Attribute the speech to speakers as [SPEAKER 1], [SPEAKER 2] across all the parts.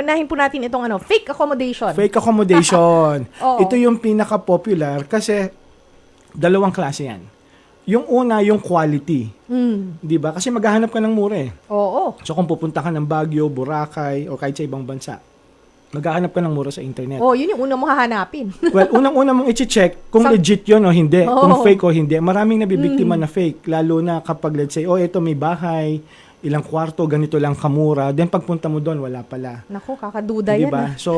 [SPEAKER 1] Unahin po natin itong ano, fake accommodation.
[SPEAKER 2] Fake accommodation. Ito yung pinaka-popular kasi dalawang klase yan. Yung una, yung quality.
[SPEAKER 1] Mm.
[SPEAKER 2] 'Di ba? Kasi maghahanap ka ng mura eh.
[SPEAKER 1] Oo.
[SPEAKER 2] So kung pupunta ka ng Baguio, Boracay, o kahit sa ibang bansa, maghahanap ka ng mura sa internet.
[SPEAKER 1] Oh, yun yung una mo hahanapin.
[SPEAKER 2] Well, unang-una mong i-check kung
[SPEAKER 1] Sa-
[SPEAKER 2] legit yun o hindi,
[SPEAKER 1] Oo.
[SPEAKER 2] kung fake o hindi. Maraming nabibiktima
[SPEAKER 1] Mm.
[SPEAKER 2] na fake, lalo na kapag let's say, oh, ito may bahay, ilang kwarto, ganito lang kamura. Then pagpunta mo doon, wala pala.
[SPEAKER 1] Naku, kakaduda
[SPEAKER 2] Di
[SPEAKER 1] yan. ah.
[SPEAKER 2] So,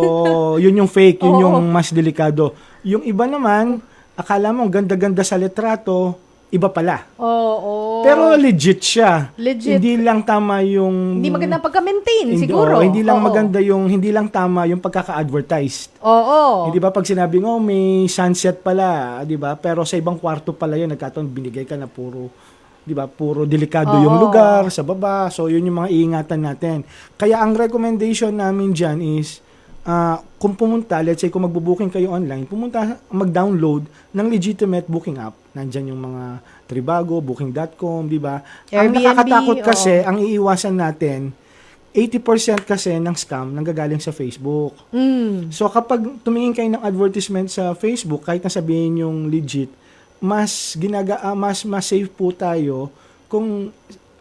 [SPEAKER 2] yun yung fake, yun
[SPEAKER 1] Oo.
[SPEAKER 2] yung mas delikado. Yung iba naman, akala mo ganda-ganda sa litrato, iba pala.
[SPEAKER 1] Oo.
[SPEAKER 2] Pero legit siya.
[SPEAKER 1] Legit.
[SPEAKER 2] Hindi lang tama yung
[SPEAKER 1] hindi magandang pagka-maintain,
[SPEAKER 2] hindi,
[SPEAKER 1] siguro.
[SPEAKER 2] oo, hindi lang
[SPEAKER 1] Oo.
[SPEAKER 2] maganda yung hindi lang tama yung pagkaka-advertised.
[SPEAKER 1] Oo.
[SPEAKER 2] Hindi ba pag sinabing, oh, may sunset pala, di ba? Pero sa ibang kwarto pala yun, nagkataon binigay ka na puro, di ba, puro delikado yung
[SPEAKER 1] Oo.
[SPEAKER 2] lugar sa baba. So, yun yung mga iingatan natin. Kaya ang recommendation namin dyan is, ah, kung pumunta, let's say kung magbo-booking kayo online, pumunta, mag-download ng legitimate booking app. Nandyan yung mga Tribago, Booking.com, di ba? Ang nakakatakot kasi,
[SPEAKER 1] oo.
[SPEAKER 2] ang iiwasan natin, 80% kasi ng scam nanggagaling sa Facebook.
[SPEAKER 1] Mm.
[SPEAKER 2] So kapag tumingin kayo ng advertisement sa Facebook, kahit na sabihin yung legit, mas ginaga ah, mas mas safe po tayo kung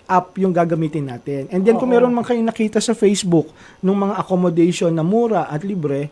[SPEAKER 2] app yung gagamitin natin. And then kung
[SPEAKER 1] Oo.
[SPEAKER 2] meron man kayong nakita sa Facebook ng mga accommodation na mura at libre,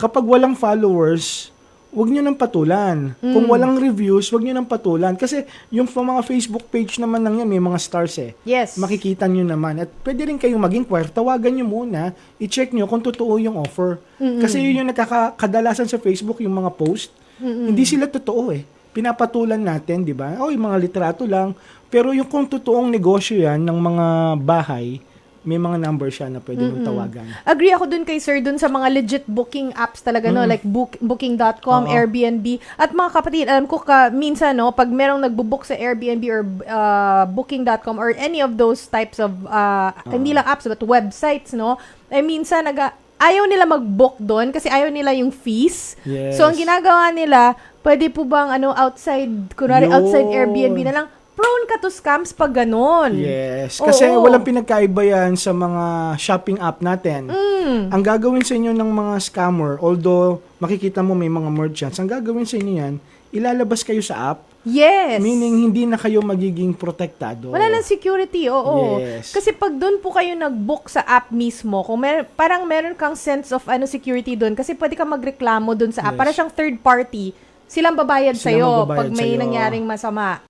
[SPEAKER 2] kapag walang followers, wag nyo nang patulan. Kung
[SPEAKER 1] Mm.
[SPEAKER 2] walang reviews, wag nyo nang patulan. Kasi yung mga Facebook page naman lang yan, may mga stars eh
[SPEAKER 1] Yes.
[SPEAKER 2] makikita nyo naman. At pwede rin kayong maging inquire tawagan nyo muna, i-check nyo kung totoo yung offer.
[SPEAKER 1] Mm-mm.
[SPEAKER 2] Kasi yun yung nakakadalasan sa Facebook, yung mga post.
[SPEAKER 1] Mm-mm.
[SPEAKER 2] Hindi sila totoo eh. Pinapatulan natin, di ba? Oh, yung mga litrato lang. Pero yung kung totoong negosyo yan ng mga bahay, may mga number siya na pwede mong tawagan.
[SPEAKER 1] Agree ako dun kay sir dun sa mga legit booking apps talaga no like book, booking.com,
[SPEAKER 2] Oo.
[SPEAKER 1] Airbnb. At mga kapatid, alam ko ka minsan no pag merong nagbo-book sa Airbnb or uh, booking.com or any of those types of uh, hindi lang apps but websites no, ay minsan nag ayaw nila mag-book doon kasi ayaw nila yung fees.
[SPEAKER 2] Yes.
[SPEAKER 1] So ang ginagawa nila, pwede po bang ano outside kunwari
[SPEAKER 2] Yun.
[SPEAKER 1] outside Airbnb na lang prone ka to scams pag ganon.
[SPEAKER 2] Yes. Kasi
[SPEAKER 1] Oo.
[SPEAKER 2] walang pinagkaiba yan sa mga shopping app natin.
[SPEAKER 1] Mm.
[SPEAKER 2] Ang gagawin sa inyo ng mga scammer, although makikita mo may mga merchants, ang gagawin sa inyo yan, ilalabas kayo sa app,
[SPEAKER 1] Yes.
[SPEAKER 2] meaning hindi na kayo magiging protektado.
[SPEAKER 1] Wala nang security, oo.
[SPEAKER 2] Yes.
[SPEAKER 1] Kasi pag doon po kayo nag-book sa app mismo, kung mer- parang meron kang sense of ano security doon, kasi pwede kang magreklamo doon sa app.
[SPEAKER 2] Yes.
[SPEAKER 1] Para siyang third party, silang babayad
[SPEAKER 2] Silang
[SPEAKER 1] sa'yo pag may
[SPEAKER 2] sa'yo.
[SPEAKER 1] nangyaring masama.